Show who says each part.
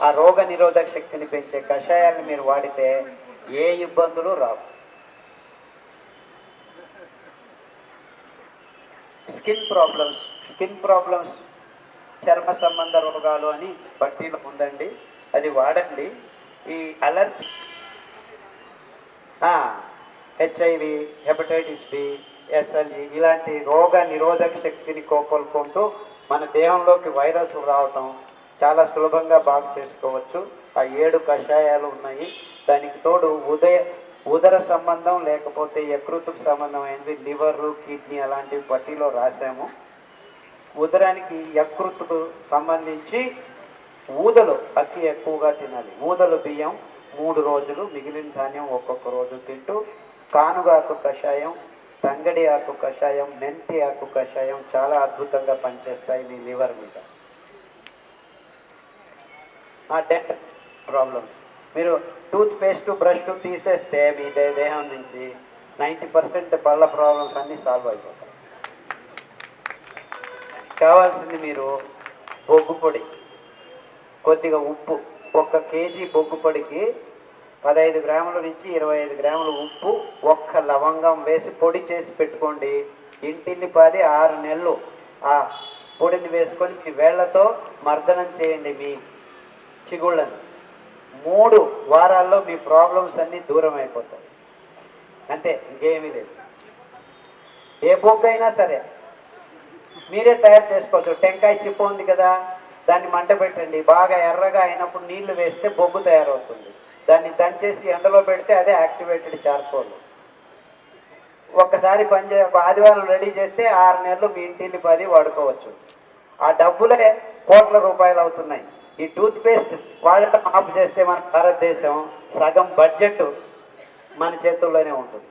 Speaker 1: ఆ రోగ నిరోధక శక్తిని పెంచే కషాయాలను మీరు వాడితే ఏ ఇబ్బందులు రావు. స్కిన్ ప్రాబ్లమ్స్ స్కిన్ ప్రాబ్లమ్స్ చర్మ సంబంధ రోగాలు అని బట్టీలో ఉందండి అది వాడండి. ఈ allergy HIV hepatitis B SLE ఇలాంటి రోగ నిరోధక శక్తిని కోకొల్కుంటూ మన దేహంలోకి వైరస్లు రావటం చాలా సులభంగా బాగు చేసుకోవచ్చు. ఆ ఏడు కషాయాలు ఉన్నాయి. దానికి తోడు ఉదయ ఉదర సంబంధం లేకపోతే యకృతుకు సంబంధమైనది లివర్ కిడ్నీ అలాంటివి పట్టిలో రాసాము. ఉదరానికి యకృతుకు సంబంధించి ఊదలు అతి ఎక్కువగా తినాలి. ఊదలు బియ్యం మూడు రోజులు మిగిలిన ధాన్యం ఒక్కొక్క రోజు తింటూ కానుగాకు కషాయం తంగడి ఆకు కషాయం మెంతి ఆకు కషాయం చాలా అద్భుతంగా పనిచేస్తాయి మీ లివర్ మీద. డెంట్ ప్రాబ్లమ్స్ మీరు టూత్ పేస్ట్ బ్రష్ తీసేస్తే మీ దే- దేహం నుంచి నైంటీ పర్సెంట్ పళ్ళ ప్రాబ్లమ్స్ అన్నీ సాల్వ్ అయిపోతాయి. కావాల్సింది మీరు బొగ్గు పొడి. కొద్దిగా ఉప్పు. ఒక్క కేజీ బొగ్గు పొడికి పదహైదు గ్రాముల నుంచి ఇరవై ఐదు గ్రాముల ఉప్పు ఒక్క లవంగం వేసి పొడి చేసి పెట్టుకోండి. ఇంటిని పది ఆరు నెలలు ఆ పొడిని వేసుకొని మీ వేళ్ళతో మర్దనం చేయండి మీ చిగుళ్ళని మూడు వారాల్లో మీ ప్రాబ్లమ్స్ అన్నీ దూరం అయిపోతాయి. అంతే ఇంకేమీ లేదు. ఏ బొగ్గు అయినా సరే మీరే తయారు చేసుకోవచ్చు. టెంకాయ చిప్ప ఉంది కదా దాన్ని మంట పెట్టండి. బాగా ఎర్రగా అయినప్పుడు నీళ్ళు వేస్తే బొగ్గు తయారవుతుంది. దాన్ని దంచేసి ఎండలో పెడితే అదే యాక్టివేటెడ్ చార్కోల్. ఒక్కసారి పని చే ఒక ఆదివారం రెడీ చేస్తే ఆరు నెలలు మీ ఇంటిని పది వాడుకోవచ్చు. ఆ డబ్బులే కోట్ల రూపాయలు అవుతున్నాయి. ఈ టూత్ పేస్ట్ వాడటం ఆఫ్ చేస్తే మన భారతదేశం సగం బడ్జెట్ మన చేతుల్లోనే ఉంటుంది.